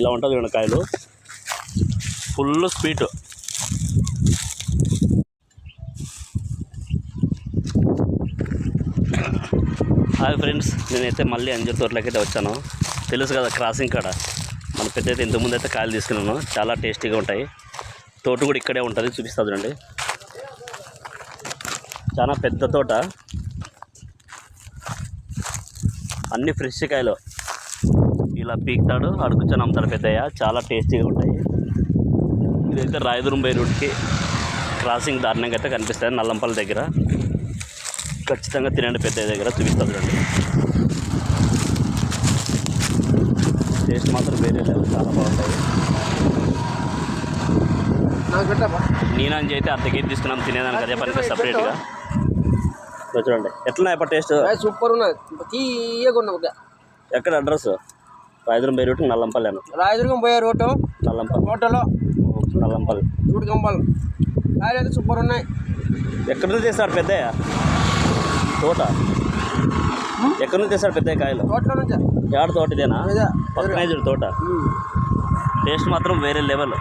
ఇలా ఉంటుంది వెనకాయలు కాయలు. ఫుల్ స్వీట్ హాయ్ ఫ్రెండ్స్ నేనైతే మళ్ళీ అంజూర్ తోటలోకి అయితే వచ్చాను. తెలుసు కదా క్రాసింగ్ కాడ. మన పెద్ద అయితే ఇంతకుముందు అయితే కాయలు తీసుకున్నాను. చాలా టేస్టీగా ఉంటాయి. తోట కూడా ఇక్కడే ఉంటుంది చూపిస్తా చూడండి. చాలా పెద్ద తోట. అన్ని ఫ్రెష్ కాయలు. ఇలా పీకుతాడు. అడుగుచని అమ్ముతాడు పెద్దయ్య. చాలా టేస్టీగా ఉంటాయి. ఇదైతే రాయదురం బై రూట్కి క్రాసింగ్ దారుణంగా అయితే కనిపిస్తుంది. నల్లంపల్లి దగ్గర. ఖచ్చితంగా తినండి పెద్దయ్య దగ్గర. చూపిస్తాను చూడండి. టేస్ట్ మాత్రం వేరే లేదు చాలా నాకు పెట్టాపా నీనాంజి అయితే అర్ధ కేజీ తీసుకున్నాం. తినేదానికి అదే పనికి సపరేట్గా చూడండి. ఎట్లా టేస్ట్? సూపర్ ఉన్నది ఎక్కడ address? Rayadurgam by route Nallampalli అన్న. రాయదుర్గం పోయే రోడ్డు నల్లంపల్లి. హోటల్లో నల్లంపల్లి. చూడు కంపాలు కాయలు అయితే సూపర్ ఉన్నాయి. ఎక్కడి నుంచి తెస్తాడు పెద్దయ్య? తోట? ఎక్కడి నుంచి తెస్తాడు పెద్దయ్య కాయలు? తోటలో నుంచి. ఏడ తోట ఇదేనా? ఇదే. పక్కనే చూడు తోట. టేస్ట్ మాత్రం వేరే లెవెల్.